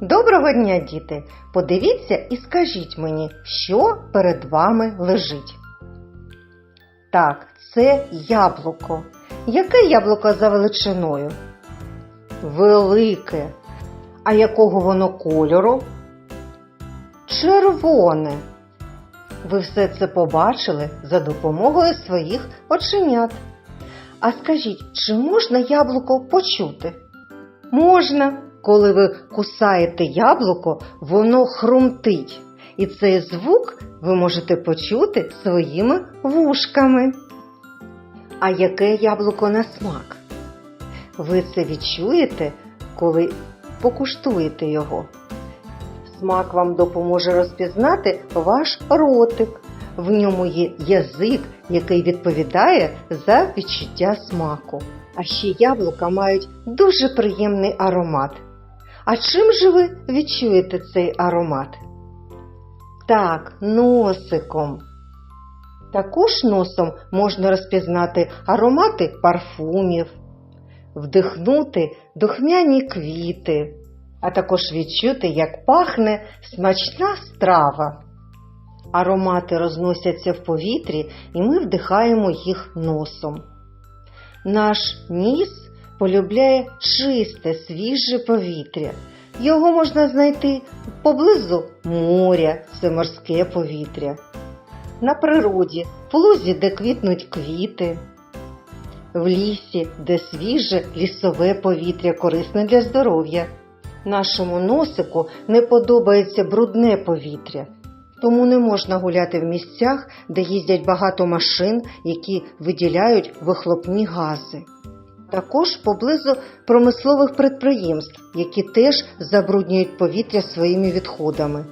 Доброго дня, діти! Подивіться і скажіть мені, що перед вами лежить. Так, це яблуко. Яке яблуко за величиною? Велике. А якого воно кольору? Червоне. Ви все це побачили за допомогою своїх оченят. А скажіть, чи можна яблуко почути? Можна. Коли ви кусаєте яблуко, воно хрумтить. І цей звук ви можете почути своїми вушками. А яке яблуко на смак? Ви це відчуєте, коли покуштуєте його. Смак вам допоможе розпізнати ваш ротик. В ньому є язик, який відповідає за відчуття смаку. А ще яблука мають дуже приємний аромат. А чим же ви відчуєте цей аромат? Так, носиком. Також носом можна розпізнати аромати парфумів, вдихнути духмяні квіти, а також відчути, як пахне смачна страва. Аромати розносяться в повітрі, і ми вдихаємо їх носом. Наш ніс полюбляє чисте, свіже повітря. Його можна знайти поблизу моря, це морське повітря, на природі, в лузі, де квітнуть квіти, в лісі, де свіже лісове повітря корисне для здоров'я. Нашому носику не подобається брудне повітря, тому не можна гуляти в місцях, де їздять багато машин, які виділяють вихлопні гази. Також поблизу промислових підприємств, які теж забруднюють повітря своїми відходами.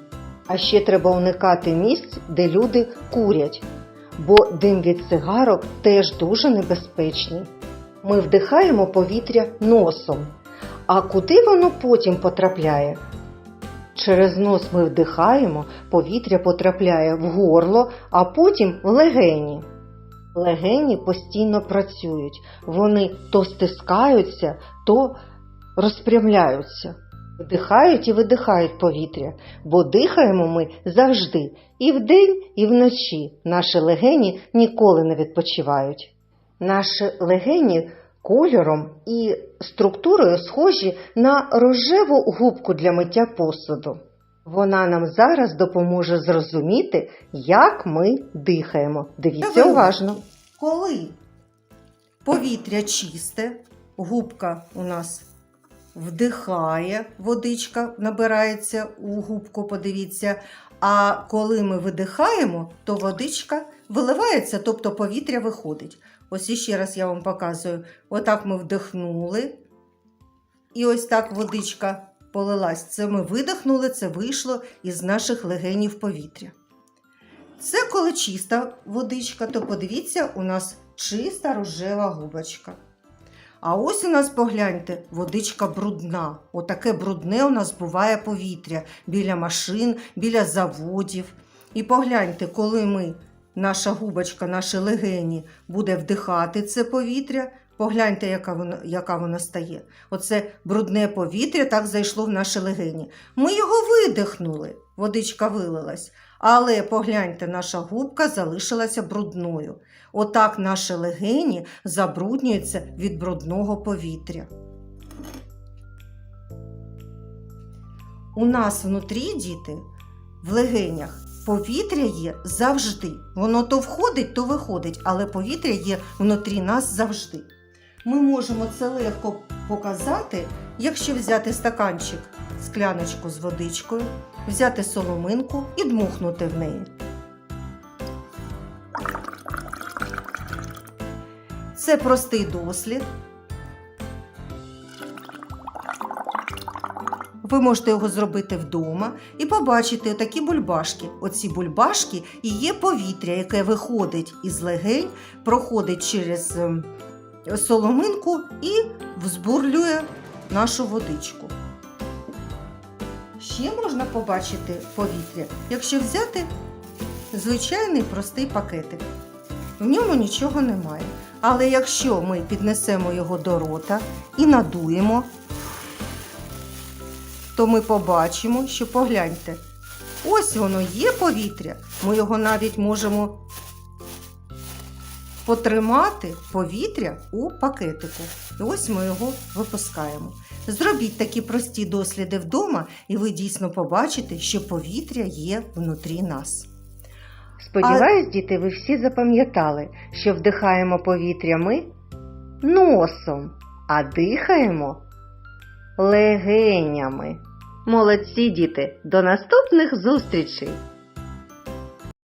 А ще треба уникати місць, де люди курять, бо дим від цигарок теж дуже небезпечний. Ми вдихаємо повітря носом. А куди воно потім потрапляє? Через нос ми вдихаємо, повітря потрапляє в горло, а потім в легені. Легені постійно працюють, вони то стискаються, то розпрямляються, вдихають і видихають повітря, бо дихаємо ми завжди, і вдень, і вночі наші легені ніколи не відпочивають. Наші легені кольором і структурою схожі на рожеву губку для миття посуду. Вона нам зараз допоможе зрозуміти, як ми дихаємо. Дивіться уважно. Коли повітря чисте, губка у нас вдихає, водичка набирається у губку, подивіться. А коли ми видихаємо, то водичка виливається, тобто повітря виходить. Ось іще раз я вам показую. Отак ми вдихнули, і ось так водичка полилась. Це ми видихнули, це вийшло із наших легенів повітря. Це коли чиста водичка, то подивіться, у нас чиста рожева губочка. А ось у нас погляньте, водичка брудна. Отаке брудне у нас буває повітря біля машин, біля заводів. І погляньте, коли ми, наша губочка, наші легені буде вдихати це повітря, погляньте, яка воно, яка воно стає. Оце брудне повітря так зайшло в наші легені. Ми його видихнули, водичка вилилась. Але погляньте, наша губка залишилася брудною. Отак наші легені забруднюються від брудного повітря. У нас внутрі діти в легенях повітря є завжди. Воно то входить, то виходить, але повітря є внутрі нас завжди. Ми можемо це легко показати, якщо взяти стаканчик, скляночку з водичкою, взяти соломинку і дмухнути в неї. Це простий дослід. Ви можете його зробити вдома і побачити такі бульбашки. Оці бульбашки і є повітря, яке виходить із легень, проходить через ем, соломинку і взбурлює нашу водичку. Ще можна побачити повітря, якщо взяти звичайний простий пакетик. В ньому нічого немає. Але якщо ми піднесемо його до рота і надуємо, то ми побачимо, що погляньте. Ось воно є повітря. Ми його навіть можемо потримати повітря у пакетику. І ось ми його випускаємо. Зробіть такі прості досліди вдома, і ви дійсно побачите, що повітря є внутрі нас. Сподіваюсь, діти, ви всі запам'ятали, що вдихаємо повітря ми носом, а дихаємо легенями. Молодці, діти! До наступних зустрічей!